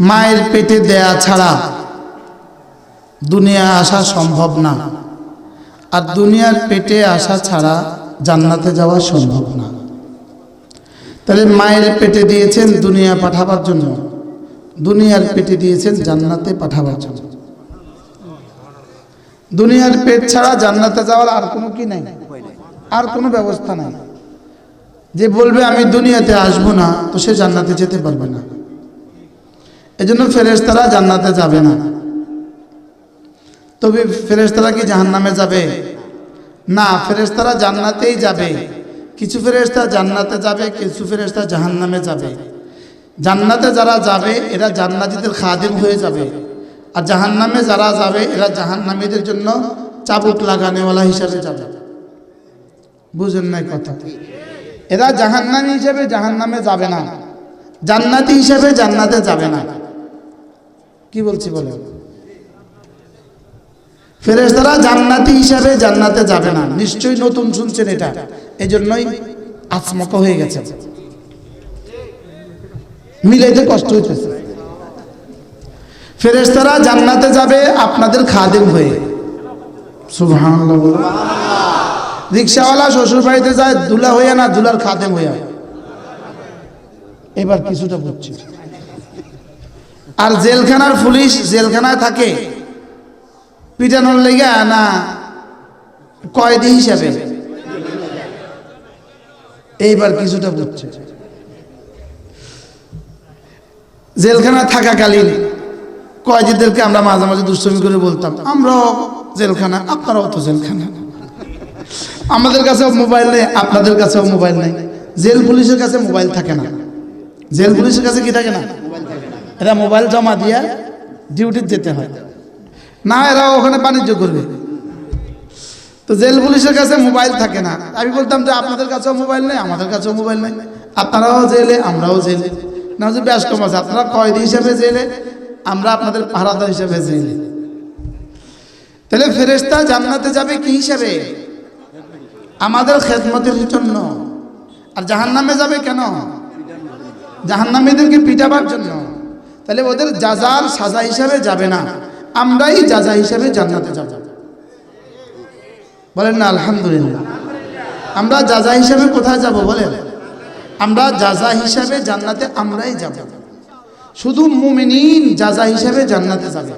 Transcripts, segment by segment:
মায়ের পেটে দেয়া ছাড়া দুনিয়া আসা সম্ভব না। আর দুনিয়ার পেটে আসা ছাড়া জান্নাতে যাওয়া সম্ভব না। তাহলে মায়ের পেটে দিয়েছেন দুনিয়া পাঠাবার জন্য। দুনিয়ার পেটে দিয়েছেন জান্নাতে পাঠাবার জন্য। দুনিয়ার পেট ছাড়া জান্নাতে যাওয়ার আর কোনো কি নাই? আর কোনো ব্যবস্থা নাই। যে বলবে, আমি দুনিয়াতে আসব না, তো সে জান্নাতে যেতে পারবে না। এজন্য ফেরেশতারা জান্নাতে যাবে না। তবে ফেরেশতারা কি জাহান্নামে যাবে? না, ফেরেশতারা জান্নাতেই যাবে। কিছু ফেরেশতা জান্নাতে যাবে, কিছু ফেরেশতা জাহান্নামে যাবে। জান্নাতে যারা যাবে, এরা জান্নাতীদের খাদিম হয়ে যাবে। আর জাহান্নামে যারা যাবে, এরা জাহান্নামীদের জন্য চাবুক লাগানেওয়ালা হিসাবে যাবে। বুঝেন নাই কথা? এরা জাহান্নামী হিসেবে জাহান্নামে যাবে না। জান্নাতি হিসেবে জান্নাতে যাবে না। কি বলছি বলে ফেরেশতারা জান্নাতি হিসাবে জান্নাতে যাবে না। নিশ্চয়ই নতুন শুনছেন এটা। এই জন্যই আচমক হয়ে গেছে। মিলাইতে কষ্ট হইতেছে। ফেরেশতারা জান্নাতে যাবে আপনাদের খাদেম হয়ে। রিক্সাওয়ালা শ্বশুর বাড়িতে যায়, দুলা হইয়া না, দুলার খাদেম হইয়া। এবার কিছুটা বুঝছি। আর জেলখানার পুলিশ জেলখানায় থাকে। পিটানোর লেগে না কয়েদি হিসাবে? এইবার কিছুটা বুঝছে। জেলখানায় থাকাকালীন কয়েদিদেরকে আমরা মাঝে মাঝে দুষ্টমি করে বলতাম, আমরাও জেলখানা, আপনারাও তো জেলখানা। আমাদের কাছেও মোবাইল নেই, আপনাদের কাছেও মোবাইল নেই। জেল পুলিশের কাছে মোবাইল থাকে না। জেল পুলিশের কাছে কি থাকে না? এরা মোবাইল জমা দিয়ে ডিউটিতে যেতে হয়। না, এরা ওখানে বাণিজ্য করবে। তো জেল পুলিশের কাছে মোবাইল থাকে না। আমি বলতাম যে, আপনাদের কাছেও মোবাইল নেই, আমাদের কাছেও মোবাইল নেই। আপনারাও জেলে, আমরাও জেলে। না, যে ব্যাস কম আছে আপনারা কয়েদি হিসাবে জেলে, আমরা আপনাদের পাহারাদার হিসাবে জেলে। তাহলে ফেরেস্তা জান্নাতে যাবে কি হিসাবে? আমাদের খেদমতের জন্য। আর জাহান্নামে যাবে কেন? জাহান্নামীদেরকে পিটাবার জন্য। তাহলে ওদের যাজার সাজা হিসাবে যাবে না। আমরাই যাজা হিসাবে জান্নাতে যাব। বলেন না, আলহামদুলিল্লাহ। আমরা যাজা হিসাবে কোথায় যাব বলেন? আমরা যাজা হিসাবে জান্নাতে, আমরাই যাব। শুধু মুমিনিন যাজা হিসাবে জান্নাতে যাবে।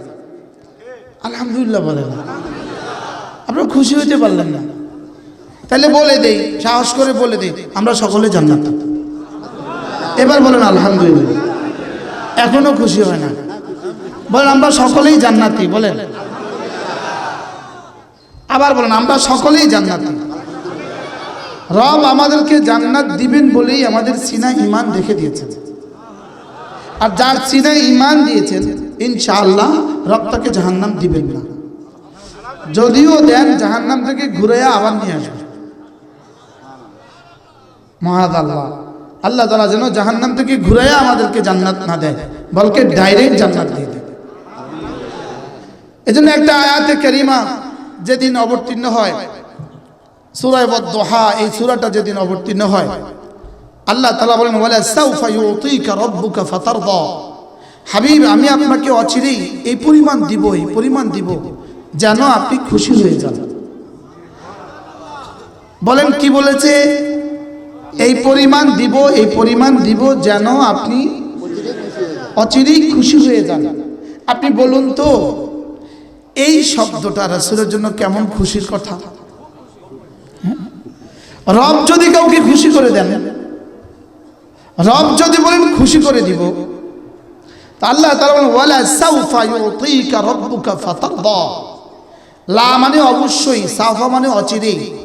আলহামদুলিল্লাহ বলেন আপনারা খুশি হইতে পারলেন না। তাহলে বলে দেই, সাহস করে বলে দেই, আমরা সকলে জান্নাত। এবার বলেন আলহামদুলিল্লাহ। এখনও খুশি হয় না। বলেন, আমরা সকলেই জান্নাতি, বলেন। আবার বলেন, আমরা সকলেই জান্নাতি। রব আমাদেরকে জান্নাত দিবেন বলেই আমাদের সিনা ইমান রেখে দিয়েছেন। আর যার সিনা ইমান দিয়েছেন, ইনশাআল্লাহ রব তাকে জাহান্নাম দিবেন না। যদিও দেন, জাহান্নাম থেকে ঘুরে আবার নিয়ে আসবে। মহাদ আল্লাহ। আল্লাহ তালা যেন জাহান্নাম থেকে ঘুরে আমাদেরকে জান্নাত না দেয় বলকে ডাইরেক্ট জান্নাত দিয়ে দেয়। এজন্য একটা আয়াতে কারিমা যেদিন অবতীর্ণ হয়, সুরায় দোহা এই সুরাটা যেদিন অবতীর্ণ হয়, আল্লাহ তালা বলেন বলে রব্বুকা ফাতারদা। হাবিব, আমি আপনাকে অচিরেই এই পরিমাণ দিব, এই পরিমাণ দিব, যেন আপনি খুশি হয়ে যান। বলেন কি বলেছে? এই পরিমাণ দিব, এই পরিমাণ দিব যেন আপনি অচিরেই খুশি হয়ে যান। আপনি বলুন তো, এই শব্দটা রাসুলের জন্য কেমন খুশির কথা? হ্যাঁ? রব যদি কাউকে খুশি করে দেন, রব যদি বলেন খুশি করে দিব আল্লাহ তাআলা বলেন, ওয়ালা সাউফা ইউতিকা রাব্বুকা ফাতারদা। লা মানে অবশ্যই সাফা মানে অচিরেই।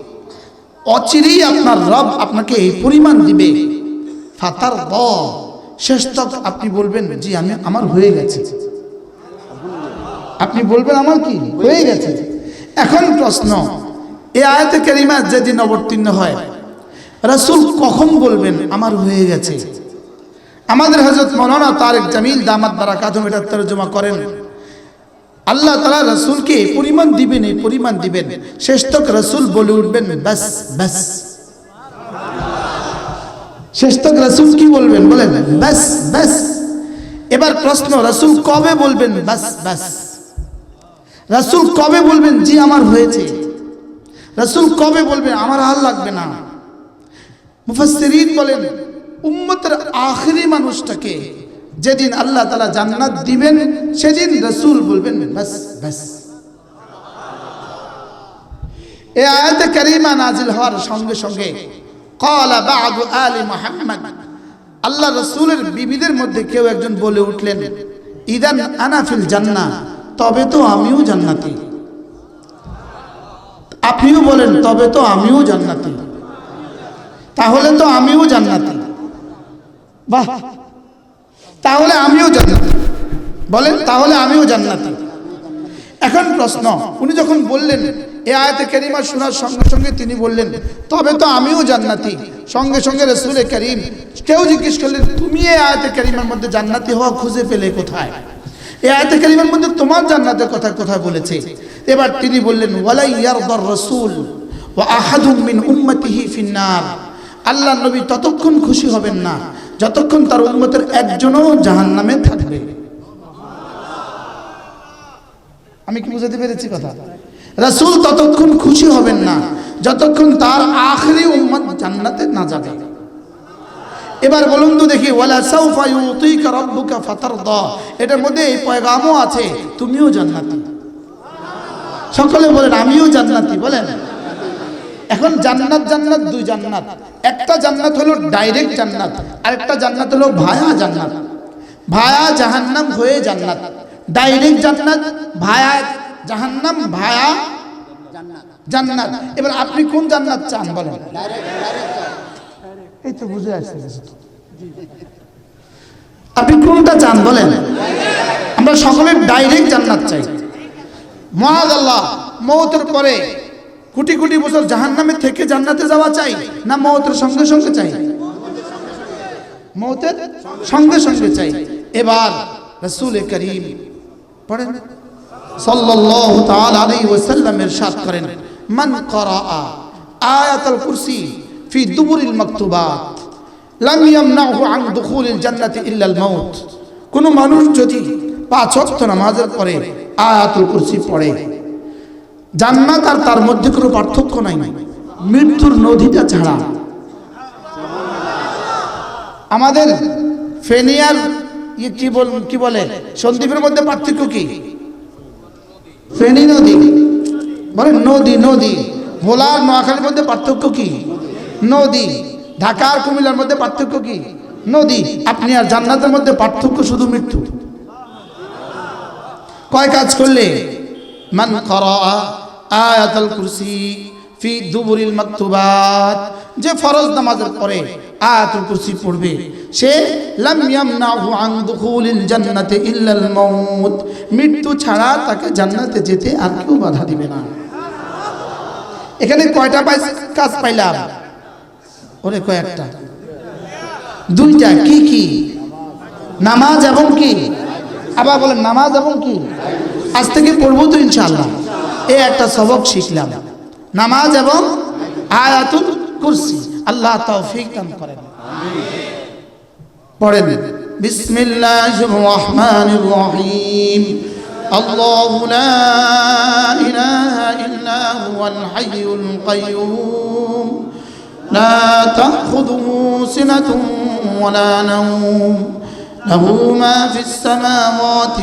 অচিরেই আপনার রব আপনাকে এই পরিমাণ দিবে। ফাতার দ শেষ তক আপনি বলবেন, জি, আমি, আমার হয়ে গেছে। আপনি বলবেন, আমার কি? হয়ে গেছে? এখন প্রশ্ন, এ আয়াতে কারিমা যেদিন অবতীর্ণ হয়, রাসূল কখন বলবেন, আমার হয়ে গেছে? আমাদের হজরত মৌলানা তারেক জামিল দামাত বারা কাদম এটা তর্জমা করেন। আল্লাহ তালা রসুলকে এই পরিমাণ দিবেন, এই পরিমাণ দিবেন। শেষ রসুল বলে উঠবেন ব্যাস ব্যাস শেষ রসুল কি বলবেন বলেন ব্যাস ব্যাস এবার প্রশ্ন, রাসূল কবে বলবেন, বাস বাস? রাসূল কবে বলবেন, জি, আমার হয়েছে। রাসূল কবে বলবেন, আমার হাল লাগবে না? মুফাসসিরিন বলেন, উম্মতের আখেরি মানুষটাকে যেদিন আল্লাহ তালা জান্নাত দিবেন, সেদিন রসুল বলবেন, বাস বাস। এ আয়াতে কারিমা নাজিল হওয়ার সঙ্গে সঙ্গে ক্বালা বা'দু আলি মুহাম্মদ। আল্লাহ রাসূলের বিবিদের মধ্যে কেউ একজন বলে উঠলেন, ইদান আনা ফিল জান্নাহ, তবে তো আমিও জান্নাতি। আপনিও বলেন, তবে তো আমিও জান্নাতি। তাহলে তো আমিও জান্নাতি। বাহ! তাহলে আমিও জান্নাতি। বলেন, তাহলে আমিও জান্নাতি। এখন প্রশ্ন, উনি যখন বললেন, এ আয়াতে কারিমা শোনার সঙ্গে সঙ্গে তিনি বললেন, তবে তো আমিও জান্নাতি। সঙ্গে সঙ্গে রসুল করিম, কেউ জিজ্ঞেস করলেন, তুমি এ আয়াতে কারিমার মধ্যে জান্নাতি হওয়া খুঁজে পেলে কোথায়? এই আয়াতে কারিমার মধ্যে তোমার জান্নাতের কথা কোথায় বলেছে। এবার তিনি বললেন, ওয়ালাই ইয়ারদার রাসূল ওয়া আহাদুম মিন উম্মতিহি ফিন্নার আল্লাহ নবী ততক্ষণ খুশি হবেন না। যতক্ষণ তার উম্মতের একজনও জাহান্নামে থাকবে। আমি কি বুঝাতে পেরেছি কথা? রাসূল ততক্ষণ খুশি হবেন না, যতক্ষণ তার আখরি উম্মত জান্নাতে না যাবে। এবার বলুন তো দেখি, ওয়ালা সাউফা ইউতিকা রাব্বুকা ফাতারদা। এটার মধ্যে এই পয়গামও আছে, তুমিও জান্নাতি। সকলে বলেন, আমিও জান্নাতি। বলেন। এখন জান্নাত জান্নাত দুই জান্নাত। একটা জান্নাত হলো ডাইরেক্ট জান্নাত আর একটা জান্নাত হলো ভায়া জান্নাত। ভায়া জাহান্নাম হয়ে জান্নাত। ডাইরেক্ট জান্নাত ভায়া জাহান্নাম ভায়া জান্নাত। এবার আপনি কোন জান্নাত চান বলেন? এই তো বুঝে আসছে আপনি কোনটা চান বলেন? আমরা সকলে ডাইরেক্ট জান্নাত চাই। মহাদ আল্লাহ মৌতের পরে কোটি কোটি বছর জাহান্নামে থেকে জান্নাতে যাওয়া চাই না মৌতের সঙ্গে সঙ্গে চাই? মৌতের সঙ্গে সঙ্গে চাই। এবার রসুল করিম পড়েন। সাল্লাল্লাহু তাআলা আলাইহি ওয়াসাল্লাম ইরশাদ করেন। মান ক্বারা আয়াতুল কুরসি ফি দুবুরিল মাকতুবাত লাম ইয়ামনাহু আন দুখুলিল জান্নাতি ইল্লা আল মাউত। কোন মানুষ যদি পাঁচ ওয়াক্ত নামাজের পরে আয়াতুল কুরসি পড়ে জান্নাত আর তার মধ্যে কোনো পার্থক্য নাই। মৃত্যুর নদীটা ছাড়া। আমাদের ফেনিয়ার ইয়ে কি বল কি বলে? সন্দীপের মধ্যে পার্থক্য কি? ফেনী নদী। বলে নদী নদী। ভোলার নোয়াখালীর মধ্যে পার্থক্য কি? নদী। ঢাকা আর কুমিল্লার মধ্যে পার্থক্য কি? নদী। আপনি আর জান্নাতের মধ্যে পার্থক্য শুধু মৃত্যু। কয় কাজ করলে? মান করা আয়াতুল কুরসি ফি দুবুরিল মাকতুবাত। যে ফরজ নামাজের পরে আয়াতুল কুরসি পড়বে, সে লাম ইয়ামনাহু আন দুখুলিল জান্নাতে ইল্লাল মাউত। মৃত্যু ছাড়া তাকে জান্নাতে যেতে আর কেউ বাধা দিবে না। এখানে কয়টা পাই কাজ পাইলাম? ওরে কয়েকটা। দুইটা, কি কি? নামাজ এবং কি? আবার বলেন, নামাজ এবং কি? আজ থেকে পড়ব তো ইনশাআল্লাহ। এই একটা সবক শিখলাম নামাজ এবং আয়াতুল কুরসি আল্লাহ তৌফিক দান করেন পড়েন বিসমিল্লাহির রহমানির রহিম الله لا إله إلا هو الحي القيوم لا تأخذه سنة ولا نوم له ما في السماوات